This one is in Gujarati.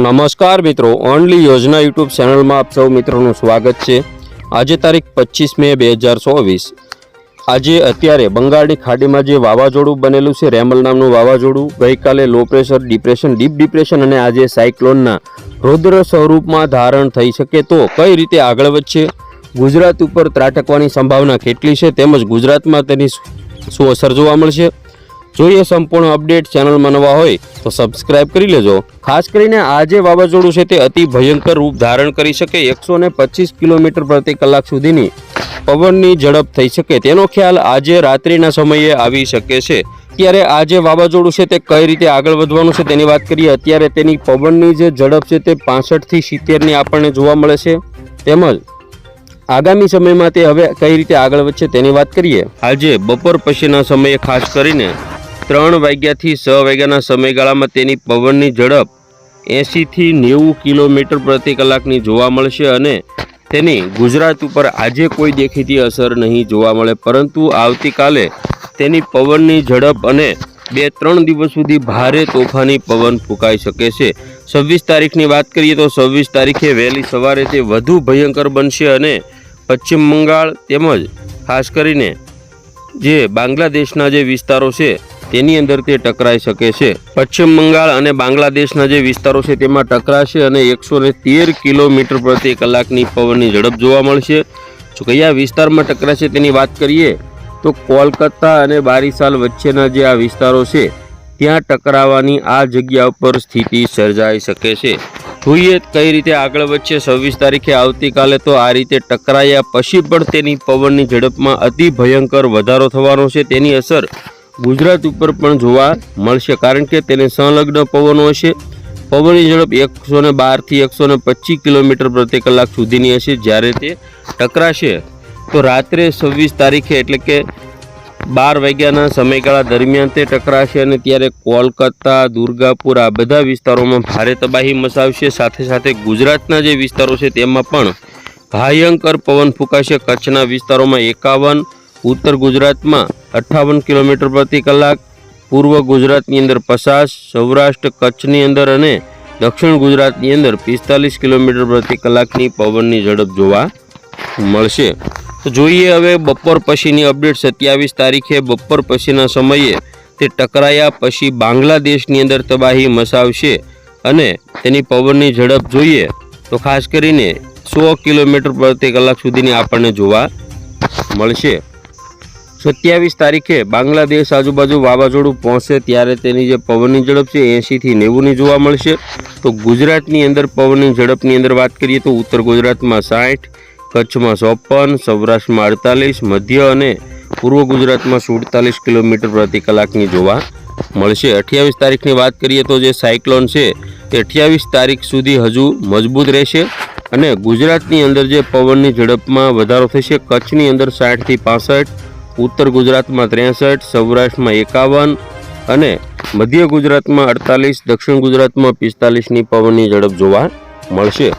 નમસ્કાર મિત્રો, ઓનલી યોજના યુટ્યુબ ચેનલમાં આપ સૌ મિત્રોનું સ્વાગત છે. આજે તારીખ પચીસ મે બે હજાર ચોવીસ. આજે અત્યારે બંગાળની ખાડીમાં જે વાવાઝોડું બનેલું છે, રેમલ નામનું વાવાઝોડું, ગઈકાલે low pressure, depression, deep depression અને આજે સાયક્લોનના રૌદ્ર સ્વરૂપમાં ધારણ થઈ શકે તો કઈ રીતે આગળ વધશે? ગુજરાત ઉપર ત્રાટકવાની સંભાવના કેટલી છે? તેમજ ગુજરાતમાં તેની શું અસર જોવા મળશે? જોઈએ સંપૂર્ણ અપડેટ ચેનલમાં નવા હોય, તો સબસ્ક્રાઇબ કરી લેજો. ખાસ કરીને આ જે વાવાઝોડું છે તે અતિ ભયંકર રૂપ ધારણ કરી શકે એકસો કિલોમીટર પ્રતિ કલાક સુધીની પવનની ઝડપ થઈ શકે તેનો ખ્યાલ આજે રાત્રિના સમયે આવી શકે છે. ત્યારે આ જે વાવાઝોડું છે તે કઈ રીતે આગળ વધવાનું છે તેની વાત કરીએ, અત્યારે તેની પવનની જે ઝડપ છે તે પાસઠથી સિત્તેરની આપણને જોવા મળે છે. તેમજ આગામી સમયમાં તે હવે કઈ રીતે આગળ વધશે તેની વાત કરીએ. આજે બપોર પછીના સમયે ખાસ કરીને ત્રણ વાગ્યાથી છ વાગ્યાના સમયગાળામાં તેની પવનની ઝડપ એંશીથી નેવું કિલોમીટર પ્રતિ કલાકની જોવા મળશે અને તેની ગુજરાત ઉપર આજે કોઈ દેખીતી અસર નહીં જોવા મળે. પરંતુ આવતીકાલે તેની પવનની ઝડપ અને બે ત્રણ દિવસ સુધી ભારે તોફાની પવન ફૂંકાઈ શકે છે. છવ્વીસ તારીખની વાત કરીએ તો છવ્વીસ તારીખે વહેલી સવારે તે વધુ ભયંકર બનશે અને પશ્ચિમ બંગાળ તેમજ ખાસ કરીને જે બાંગ્લાદેશના જે વિસ્તારો છે તેની અંદર તે ટકરાઈ શકે છે. પશ્ચિમ બંગાળ અને બાંગ્લાદેશના જે વિસ્તારો છે તેમાં ટકરાશે અને એકસો તેર કિલોમીટર પ્રતિ કલાકની પવનની ઝડપ જોવા મળશે. જો કયા વિસ્તારમાં ટકરાશે તેની વાત કરીએ, તો કોલકાતા અને બારીસાલ વચ્ચેના જે આ વિસ્તારો છે, ત્યાં ટકરાવાની આ જગ્યા ઉપર સ્થિતિ સર્જાઈ શકે છે. જોઈએ કઈ રીતે આગળ વધશે. છવ્વીસ તારીખે આવતીકાલે તો આ રીતે ટકરાયા પછી પણ તેની પવનની ઝડપમાં અતિ ભયંકર વધારો થવાનો છે. તેની અસર ગુજરાત ઉપર પણ જોવા મળશે, કારણ કે તેને સંલગ્ન પવનો હશે. પવનની ઝડપ એકસો ને બારથી એકસો ને પચીસ કિલોમીટર પ્રતિ કલાક સુધીની હશે. જ્યારે તે ટકરાશે, તો રાત્રે છવ્વીસ તારીખે એટલે કે બાર વાગ્યાના સમયગાળા દરમિયાન તે ટકરાશે અને ત્યારે કોલકાતા, દુર્ગાપુર આ બધા વિસ્તારોમાં ભારે તબાહી મચાવશે. સાથે સાથે ગુજરાતના જે વિસ્તારો છે તેમાં પણ ભયંકર પવન ફૂંકાશે. કચ્છના વિસ્તારોમાં એકાવન, ઉત્તર ગુજરાતમાં અઠ્ઠાવન કિલોમીટર પ્રતિ કલાક, પૂર્વ ગુજરાતની અંદર પચાસ, સૌરાષ્ટ્ર કચ્છની અંદર અને દક્ષિણ ગુજરાતની અંદર પિસ્તાલીસ કિલોમીટર પ્રતિ કલાકની પવનની ઝડપ જોવા મળશે. તો જોઈએ હવે બપોર પછીની અપડેટ. સત્યાવીસ તારીખે બપોર પછીના સમયે તે ટકરાયા પછી બાંગ્લાદેશની અંદર તબાહી મચાવશે અને તેની પવનની ઝડપ જોઈએ. તો ખાસ કરીને સો કિલોમીટર પ્રતિ કલાક સુધીની આપણને જોવા મળશે. સત્યાવીસ તારીખે બાંગ્લાદેશ આજુબાજુ વાવાઝોડું પહોંચે ત્યારે તેની જે પવનની ઝડપ છે એંશીથી નેવુંની જોવા મળશે. તો ગુજરાતની અંદર પવનની ઝડપની અંદર વાત કરીએ તો ઉત્તર ગુજરાતમાં સાઠ, કચ્છમાં ચોપન સૌરાષ્ટ્રમાં અડતાલીસ, મધ્ય અને પૂર્વ ગુજરાતમાં સુડતાલીસ કિલોમીટર પ્રતિ કલાકની જોવા મળશે. અઠ્યાવીસ તારીખની વાત કરીએ તો જે સાયક્લોન છે તે અઠ્યાવીસ તારીખ સુધી હજુ મજબૂત રહેશે અને ગુજરાતની અંદર જે પવનની ઝડપમાં વધારો થશે, કચ્છની અંદર સાઠથી પાસઠ ઉત્તર ગુજરાતમાં ત્રેસઠ, સૌરાષ્ટ્રમાં એકાવન અને મધ્ય ગુજરાતમાં અડતાલીસ, દક્ષિણ ગુજરાતમાં પિસ્તાલીસની પવનની ઝડપ જોવા મળશે.